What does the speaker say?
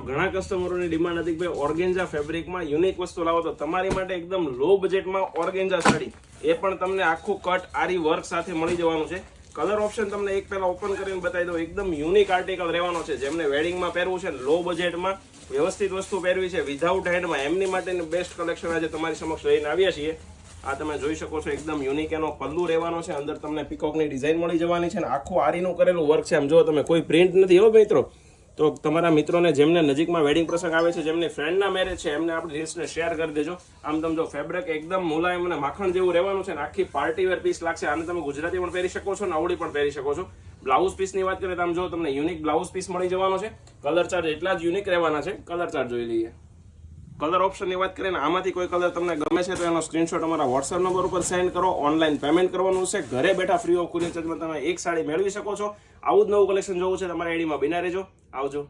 ઘણા કસ્ટમરોની ડિમાન્ડ હતી ભાઈ ઓર્ગેન્ઝા ફેબ્રિકમાં યુનિક વસ્તુ લાવો તો તમારી માટે એકદમ લો બજેટમાં ઓર્ગેન્ઝા સાડી એ પણ તમને આખું કટ આરી વર્ક સાથે મળી જવાનું છે. કલર ઓપ્શન તમને એક પહેલા ઓપન કરીને બતાવી દઉં. એકદમ યુનિક આર્ટિકલ રહેવાનો છે. જેમને વેડિંગમાં પહેરવું છે લો બજેટમાં વ્યવસ્થિત વસ્તુ પહેરવી છે વિધાઉટ હેન્ડમાં એમની માટેની બેસ્ટ કલેક્શન આજે તમારી સમક્ષ લઈને આવ્યા છીએ. આ તમે જોઈ શકો છો એકદમ યુનિક એનો પલ્લુ રહેવાનો છે. અંદર તમને પીકોકની ડિઝાઇન મળી જવાની છે અને આખું આરીનું કરેલું વર્ક છે. આમ જો તમે, કોઈ પ્રિન્ટ નથી હો મિત્રો. તો તમારા મિત્રોને જેમને નજીકમાં વેડિંગ પ્રસંગ આવે છે, જેમની ફ્રેન્ડના મેરેજ છે, એમને આપણે રીલ્સને શેર કરી દેજો. આમ તમે જો ફેબ્રિક એકદમ મુલાયમ અને માખણ જેવું રહેવાનું છે અને આખી પાર્ટી વેર પીસ લાગશે. આને તમે ગુજરાતી પણ પહેરી શકો છો ને આવડી પણ પહેરી શકો છો. બ્લાઉઝ પીસની વાત કરીએ તો આમ જો તમને યુનિક બ્લાઉઝ પીસ મળી જવાનો છે. કલર ચાર્જ એટલા જ યુનિક રહેવાના છે. કલર ચાર્જ જોઈ લઈએ. કલર ઓપ્શનની વાત કરીને આમાંથી કોઈ કલર તમને ગમે છે તો એનો સ્ક્રીનશોટ અમારા વોટ્સએપ નંબર ઉપર સેન્ડ કરો. ઓનલાઈન પેમેન્ટ કરવાનું છે. ઘરે બેઠા ફ્રી ઓફ કુરિયર ચાર્જમાં તમે એક સાડી મેળવી શકો છો. આવું જ નવું કલેક્શન જોવું છે તમારા એડીમાં બિના રહેજો. આવજો.